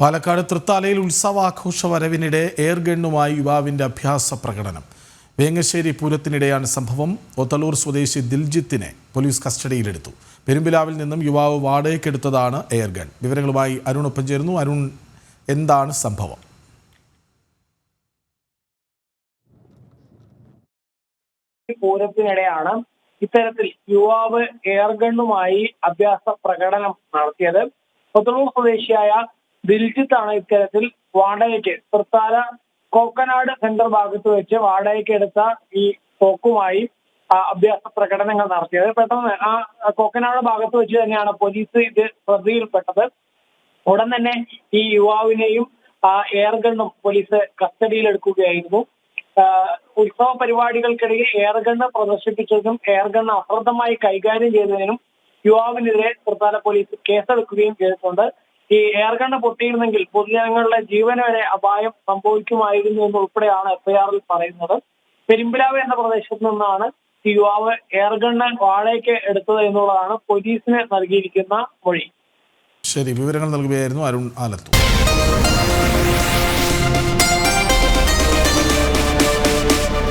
Palakkad തൃത്താലയിൽ ഉത്സവാഘോഷ വരവിനിടെ air ഗണ്ണുമായി യുവാവിന്റെ അഭ്യാസ പ്രകടനം. വേങ്ങശ്ശേരി പൂരത്തിനിടെയാണ് സംഭവം. ഒത്തലൂർ സ്വദേശി ദിൽജിത്തിനെ പോലീസ് കസ്റ്റഡിയിലെടുത്തു. പെരുമ്പിലാവിൽ നിന്നും യുവാവ് വാടകയ്ക്കെടുത്തതാണ് എയർ ഗൺ വിവരങ്ങളുമായി അരുൺ ഒപ്പം ചേരുന്നു. അരുൺ എന്താണ് സംഭവം? പൂരത്തിനിടെയാണ് ഇത്തരത്തിൽ യുവാവ് എയർഗണ്ണുമായി അഭ്യാസ പ്രകടനം നടത്തിയത്. ഒത്തലൂർ സ്വദേശിയായ ദിൽജിത്താണ് ഇത്തരത്തിൽ വാടകയ്ക്ക്. തൃത്താല കോക്കനാട് സെന്റർ ഭാഗത്ത് വെച്ച് വാടകയ്ക്ക് എടുത്ത ഈ പോക്കുമായി അഭ്യാസ പ്രകടനങ്ങൾ നടത്തിയത്. പെട്ടെന്ന് ആ കോക്കനാട് ഭാഗത്ത് വെച്ച് തന്നെയാണ് പോലീസ് ഇത് ശ്രദ്ധയിൽപ്പെട്ടത് ഉടൻ തന്നെ ഈ യുവാവിനെയും ആ എയർഗണ്ണും പോലീസ് കസ്റ്റഡിയിലെടുക്കുകയായിരുന്നു. ഉത്സവ പരിപാടികൾക്കിടയിൽ എയർഗണ്ണ് പ്രദർശിപ്പിച്ചതിനും എയർഗണ്ണ് അശ്രദ്ധമായി കൈകാര്യം ചെയ്തതിനും യുവാവിനെതിരെ തൃത്താല പോലീസ് കേസെടുക്കുകയും ചെയ്തിട്ടുണ്ട്. ഈ എയർഗണ്ണ് പൊട്ടിയിരുന്നെങ്കിൽ പൊതുജനങ്ങളുടെ ജീവന് വരെ അപായം സംഭവിക്കുമായിരുന്നു എന്നുൾപ്പെടെയാണ് എഫ്ഐആറിൽ പറയുന്നത്. പെരുമ്പിലാവ് എന്ന പ്രദേശത്ത് നിന്നാണ് യുവാവ് എയർഗണ്ണ് വാഴയ്ക്ക് എടുത്തത് എന്നുള്ളതാണ് പോലീസിന് നൽകിയിരിക്കുന്ന മൊഴി. ശരി വിവരങ്ങൾ നൽകുകയായിരുന്നു അരുൺ ആലത്തു